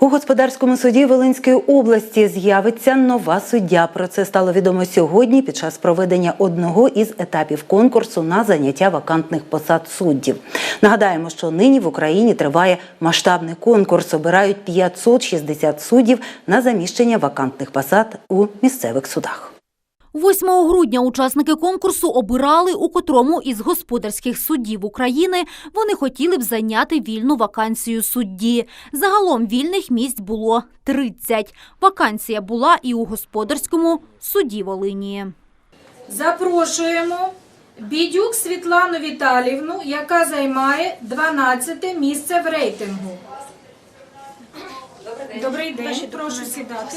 У господарському суді Волинської області з'явиться нова суддя. Про це стало відомо сьогодні під час проведення одного із етапів конкурсу на заняття вакантних посад суддів. Нагадаємо, що нині в Україні триває масштабний конкурс. Обирають 560 суддів на заміщення вакантних посад у місцевих судах. 8 грудня учасники конкурсу обирали, у котрому із господарських суддів України вони хотіли б зайняти вільну вакансію судді. Загалом вільних місць було 30. Вакансія була і у господарському суді Волині. Запрошуємо Бідюк Світлану Віталівну, яка займає 12 місце в рейтингу. Добрий день, прошу сідати.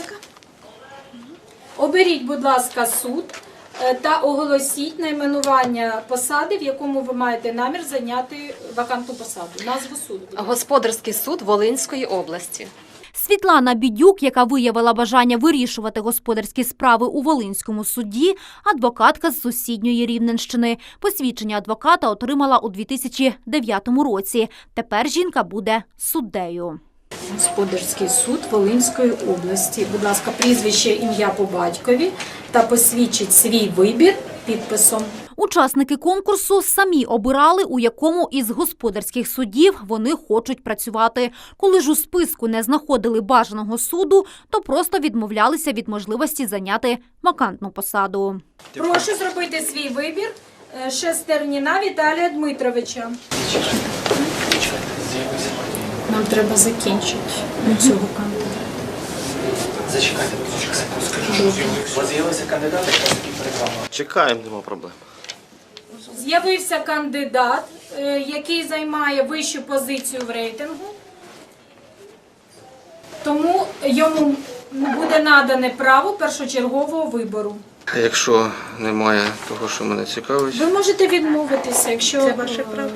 Оберіть, будь ласка, суд е, та оголосіть найменування посади, в якому ви маєте намір зайняти вакантну посаду. Назву суду. Господарський суд Волинської області. Світлана Бідюк, яка виявила бажання вирішувати господарські справи у Волинському суді, адвокатка з сусідньої Рівненщини. Посвідчення адвоката отримала у 2009 році. Тепер жінка буде суддею. Господарський суд Волинської області. Будь ласка, прізвище, ім'я по батькові та посвідчить свій вибір підписом. Учасники конкурсу самі обирали, у якому із господарських судів вони хочуть працювати. Коли ж у списку не знаходили бажаного суду, то просто відмовлялися від можливості зайняти вакантну посаду. Прошу зробити свій вибір е, Шестерніна Віталія Дмитровича. Нам треба закінчити цього кандидата. Зачекайте, скажу. У вас з'явився кандидат, якраз таки перед вами. Чекаємо, нема проблем. З'явився кандидат, е, який займає вищу позицію в рейтингу. Тому йому буде надане право першочергового вибору. А якщо немає того, що мене цікавить, Ви можете відмовитися, якщо Це ваше право.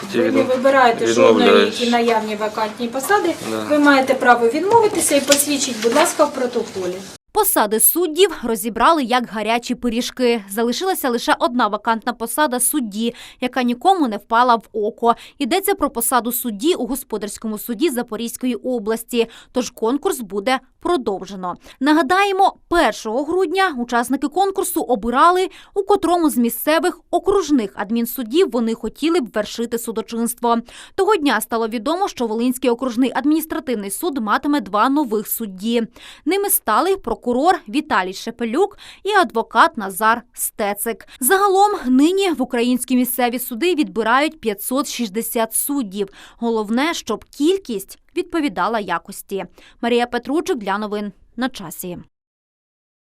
тоді Ви не вибираєте жодної і які наявні вакантні посади. Да. Ви маєте право відмовитися і посвідчіть, будь ласка, в протоколі. Посади суддів розібрали як гарячі пиріжки. Залишилася лише одна вакантна посада судді, яка нікому не впала в око. Йдеться про посаду судді у господарському суді Запорізької області. Тож конкурс буде продовжено. Нагадаємо, 1 грудня учасники конкурсу обирали, у котрому з місцевих окружних адмінсудів вони хотіли б вершити судочинство. Того дня стало відомо, що Волинський окружний адміністративний суд матиме два нових судді. Ними стали прокурор Віталій Шепелюк і адвокат Назар Стецик. Загалом нині в українські місцеві суди відбирають 560 суддів. Головне, щоб кількість відповідала якості. Марія Петручик для новин на часі.